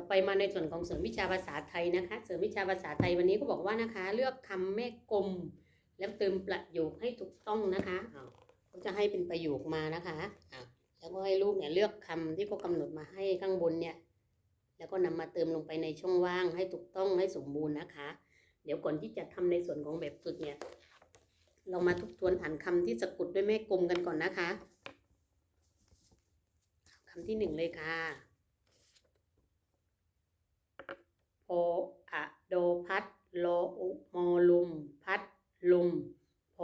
ต่อไปมาในส่วนของเสริมวิชาภาษาไทยนะคะ เสริมวิชาภาษาไทยวันนี้ก็บอกว่านะคะ เลือกคำแม่กลม แล้วเติมประโยคให้ถูกต้องนะคะอ้าวก็จะให้เป็นประโยคมานะคะแล้วก็ให้ลูกเนี่ยเลือกคำที่เขากำหนดมาให้ข้างบนเนี่ย แล้วก็นำมาเติมลงไปในช่องว่างให้ถูกต้องให้สมบูรณ์นะคะ เดี๋ยวก่อนที่จะทำในส่วนของแบบฝึกเนี่ย เรามาทบทวนอ่านคำที่สะกดด้วยแม่กลมกันก่อนนะคะคำที่หนึ่งเลยค่ะ โพอะโดพัดโลอุโมลุม พัดลุมโพ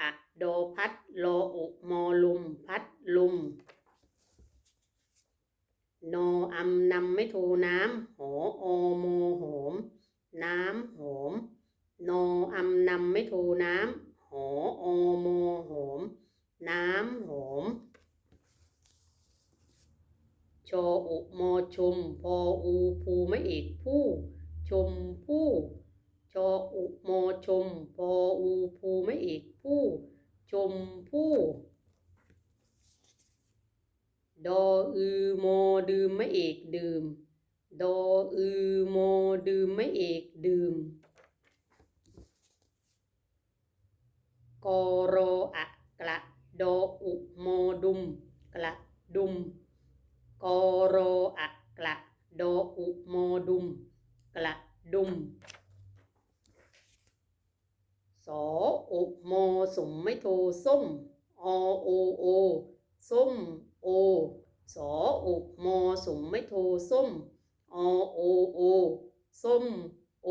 อะโดพัดโลอุโมลุม พัดลุม โนอำนำไม่ทูน้ำโหโอโมโหม น้ำโหม โนอำนำไม่ทูน้ำโหโอโมโหม น้ำโหมโชอุโมชม พออูภูไม่เอกผู้ ชมผู้โชอุโมชม พออูภูไม่เอกผู้ ชมผู้ ดออือโมดื่มไม่เอกดื่ม ดออือโมดื่มไม่เอกดื่มกอรอะกระโดอุโมดุม กระดุม กอโรอะกระโดอุโมดุม กระ ดุมสออุโมสมไม่โทส้มอโอโอส้มโอสออุโมสมไม่โทส้มอโอโอส้มโอ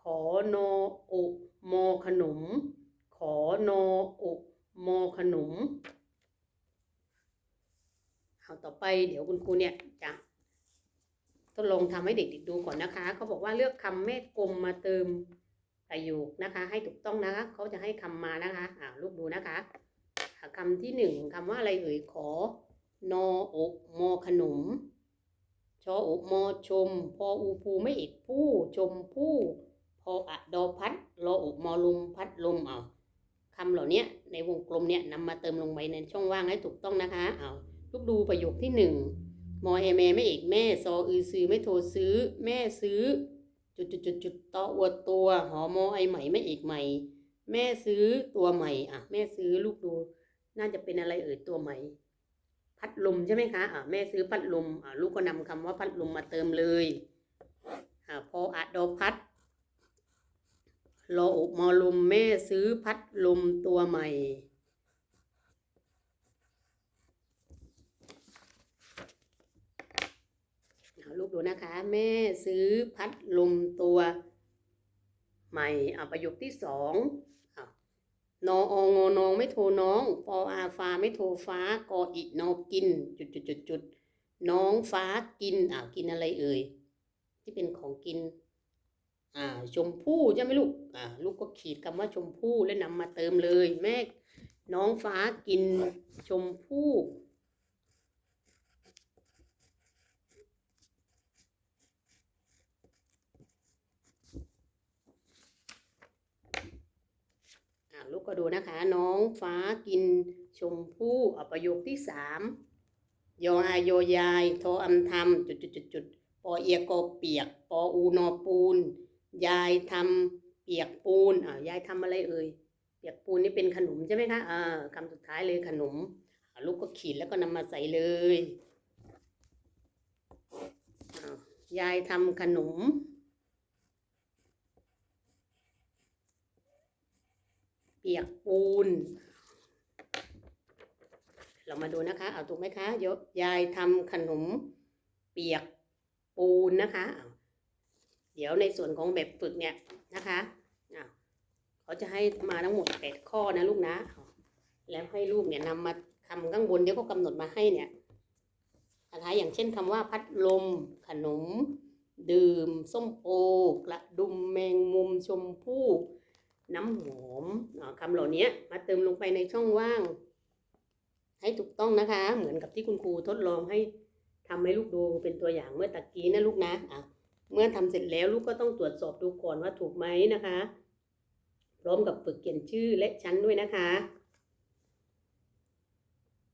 ขอนออุโมขนม ขอนออุโมขนมเอาต่อไปเดี๋ยวคุณครูเนี่ยจะ ดลองทำให้เด็กๆดูก่อนนะคะ เขาบอกว่าเลือกคำแม่กลมมาเติมประโยคนะคะ ให้ถูกต้องนะคะเขาจะให้คำมานะคะอ่าลูกดูนะคะอ่าคำที่หนึ่งคำว่าอะไรเอ่ยขอนออุโมขนมชออุโมชม พออูภูไม่เอกผู้ชมผู้พออะดอพัดรออุมอลุมพัดลมเอาคำเหล่านี้ในวงกลมเนี่ยนำมาเติมลงไปในช่องว่างให้ถูกต้องนะคะเอาลูกดูประโยคที่หนึ่ง มอเอแม่ไม่เอกแม่ซออือซื้อไม่โทรซื้อ แม่ซื้อ จุดจุดจุดจุดตออวดตัว หอมอไอใหม่ไม่เอกใหม่ แม่ซื้อตัวใหม่อะ แม่ซื้อลูกดู น่าจะเป็นอะไรเอ่ยตัวใหม่ พัดลมใช่ไหมคะอะแม่ซื้อพัดลมอะลูกก็นำคำว่าพัดลมมาเติมเลยอะพออดอพัดรออุมอลมแม่ซื้อพัดลมตัวใหม่ เอาลูกดู นะคะ แม่ซื้อพัดลมตัว ใหม่อาประโยคที่สองเอานอองอนองไม่โทรน้องปออาฟาไม่โทรฟ้ากออินอกิน จุดจุดจุดจุดน้องฟ้ากินอ่ากินอะไรเอ่ยที่เป็นของกิน อ่า ชมพู่ใช่ไหมลูกอ่าลูกก็ขีดคำว่าชมพู่แล้วนำมาเติมเลย แม่ น้องฟ้ากินชมพู่ อ่าลู ก็ดูนะคะ น้องฟ้ากินชมพู่เอาประโยคที่สามยออายยายโทอำทำจุดจุดจุดจุดปอเอียกอเปียก ปออูนอปูน ยายทำเปียกปูนอ่ายายทำอะไรเอ่ยเปียกปูนนี่เป็นขนมใช่ไหมคะอ่าคำสุดท้ายเลยขนมลูกก็ขีดแล้วก็นำมาใส่เลยยายทำขนม เปียกปูน เรามาดูนะคะ เอาถูกไหมคะยยายทำขนมเปียกปูนนะคะเเดี๋ยวในส่วนของแบบฝึกเนี่ยนะคะเขาจะให้มาทั้งหมดแปดข้อนะลูกนะ แล้วให้ลูกเนี่ยนำมาคำข้างบนเดี๋ยวเขากำหนดมาให้เนี่ยนะคะอย่างเช่นคำว่าพัดลม ขนม ดื่ม ส้มโอกระดุมแมงมุมชมพู่ น้ำหอมคำเหล่านี้มาเติมลงไปในช่องว่าง ให้ถูกต้องนะคะ เหมือนกับที่คุณครูทดลองให้ทำให้ลูกดูเป็นตัวอย่างเมื่อตะกี้นะลูกนะอะเมื่อทำเสร็จแล้วลูกก็ต้องตรวจสอบดูก่อนว่าถูกไหมนะคะ พร้อมกับฝึกเขียนชื่อและชั้นด้วยนะคะ